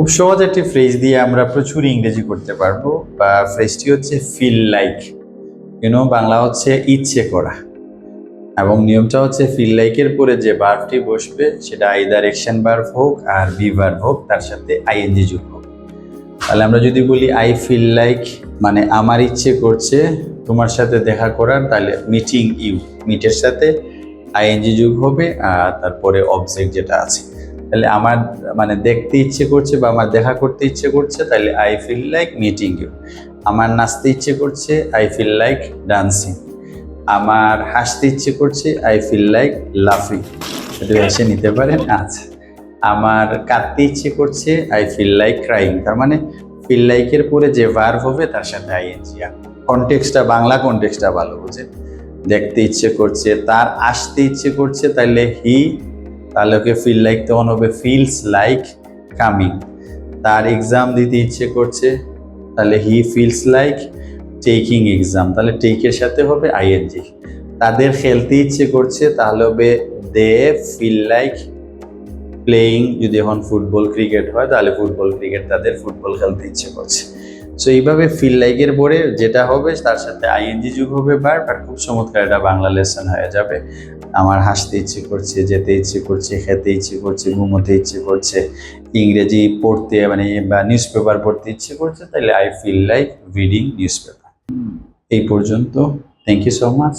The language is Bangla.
খুব সহজ একটি ফ্রেজ দিয়ে আমরা প্রচুর ইংরেজি করতে পারব। বা ফ্রেজটি হচ্ছে ফিল লাইক ইউনো বাংলা হচ্ছে ইচ্ছে করা। এবং নিয়মটা হচ্ছে ফিল লাইকের পরে যে বার্বটি বসবে, সেটা আইদার অ্যাকশন বার্ব হোক আর বি বার্ব হোক, তার সাথে আইএনজি যোগ হোক। তাহলে আমরা যদি বলি আই ফিল লাইক মানে আমার ইচ্ছে করছে, তোমার সাথে দেখা করার, তাহলে মিটিং ইউ মিটের সাথে আইএনজি যোগ হবে, আর তারপরে অবজেক্ট যেটা আছে। তাহলে আমার মানে দেখতে ইচ্ছে করছে বা আমার দেখা করতে ইচ্ছে করছে, তাহলে I feel like meeting you আমার নাচতে ইচ্ছে করছে আই ফিল লাইক ডান্সিং আমার হাসতে ইচ্ছে করছে আই ফিল লাইক লাফিং এটা এসে নিতে পারেন আচ্ছা। আমার কাঁদতে ইচ্ছে করছে আই ফিল লাইক ক্রাইং তার মানে ফিল লাইকের পরে যে ভার্ভ হবে, তার সাথে আইএনজি কনটেক্সটটা বাংলা কনটেক্সটটা ভালো বুঝে দেখতে ইচ্ছে করছে, তার আসতে ইচ্ছে করছে, তাইলে হি তাহলে ওকে ফিল লাইক তখন হবে ফিলস লাইক কামিং তার এক্সাম দিতে ইচ্ছে করছে, তাহলে he feels like taking exam তাহলে টেকের সাথে হবে আইএনজি তাদের খেলতে ইচ্ছে করছে, তাহলে হবে দে ফিল লাইক প্লেয়িং যদি এখন ফুটবল ক্রিকেট হয়, তাহলে ফুটবল ক্রিকেট তাদের ফুটবল খেলতে ইচ্ছে করছে। সো এইভাবে ফিল লাইকের পরে যেটা হবে, তার সাথে আইএনজি যুগ হবে বার আর খুব চমৎকার এটা বাংলা লেসন হয়ে যাবে। আমার হাসতে ইচ্ছে করছে, যেতে ইচ্ছে করছে, খেতে ইচ্ছে করছে, ঘুমোতে ইচ্ছে করছে, ইংরেজি পড়তে মানে বা নিউজ পেপার পড়তে ইচ্ছে করছে তাহলে I feel like reading newspaper এই পর্যন্ত থ্যাংক ইউ সো মাচ